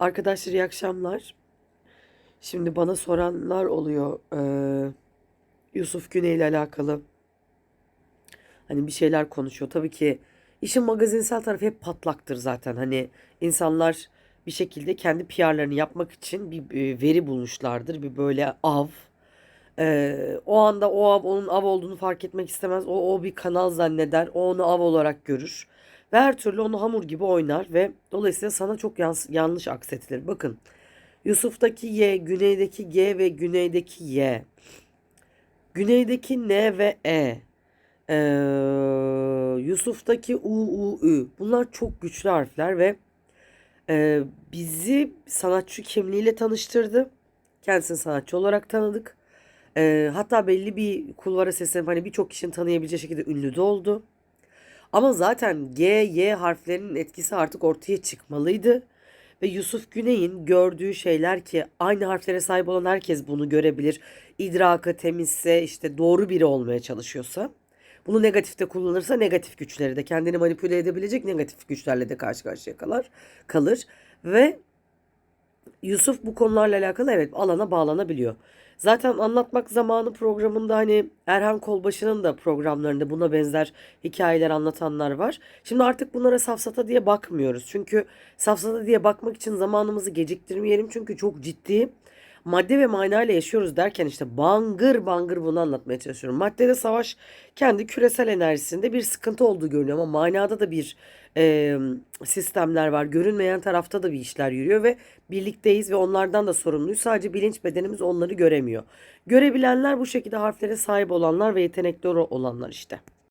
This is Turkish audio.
Arkadaşlar iyi akşamlar. Şimdi bana soranlar oluyor eee, Yusuf Güney ile alakalı. Hani bir şeyler konuşuyor. Tabii ki işin magazinsel tarafı hep patlaktır zaten. Hani insanlar bir şekilde kendi PR'larını yapmak için bir, bir veri bulmuşlardır. Bir böyle av. Eee, o anda o av onun av olduğunu fark etmek istemez. O, o bir kanal zanneder. O onu av olarak görür. Ve her türlü onu hamur gibi oynar ve dolayısıyla sana çok yans- yanlış aksetilir. Bakın Yusuf'taki Y, güneydeki G ve güneydeki Y. Güneydeki N ve E. Ee, Yusuf'taki U, U, Ü. Bunlar çok güçlü harfler ve e, bizi sanatçı kimliğiyle tanıştırdı. Kendisini sanatçı olarak tanıdık. Ee, hatta belli bir kulvara seslenip hani birçok kişinin tanıyabileceği şekilde ünlü de oldu. Ama zaten G, Y harflerinin etkisi artık ortaya çıkmalıydı. Ve Yusuf Güney'in gördüğü şeyler ki aynı harflere sahip olan herkes bunu görebilir. İdrakı temizse işte doğru biri olmaya çalışıyorsa. Bunu negatifte kullanırsa negatif güçleri de kendini manipüle edebilecek negatif güçlerle de karşı karşıya kalır. kalır. Ve Yusuf bu konularla alakalı evet alana bağlanabiliyor. Zaten anlatmak zamanı programında hani Erhan Kolbaşı'nın da programlarında buna benzer hikayeler anlatanlar var. Şimdi artık bunlara safsata diye bakmıyoruz. Çünkü safsata diye bakmak için zamanımızı geciktirmeyelim. Çünkü çok ciddi madde ve manayla yaşıyoruz derken işte bangır bangır bunu anlatmaya çalışıyorum. Maddede savaş kendi küresel enerjisinde bir sıkıntı olduğu görünüyor ama manada da bir e, sistemler var. Görünmeyen tarafta da bir işler yürüyor ve birlikteyiz ve onlardan da sorumluyuz. Sadece bilinç bedenimiz onları göremiyor. Görebilenler bu şekilde harflere sahip olanlar ve yetenekli olanlar işte.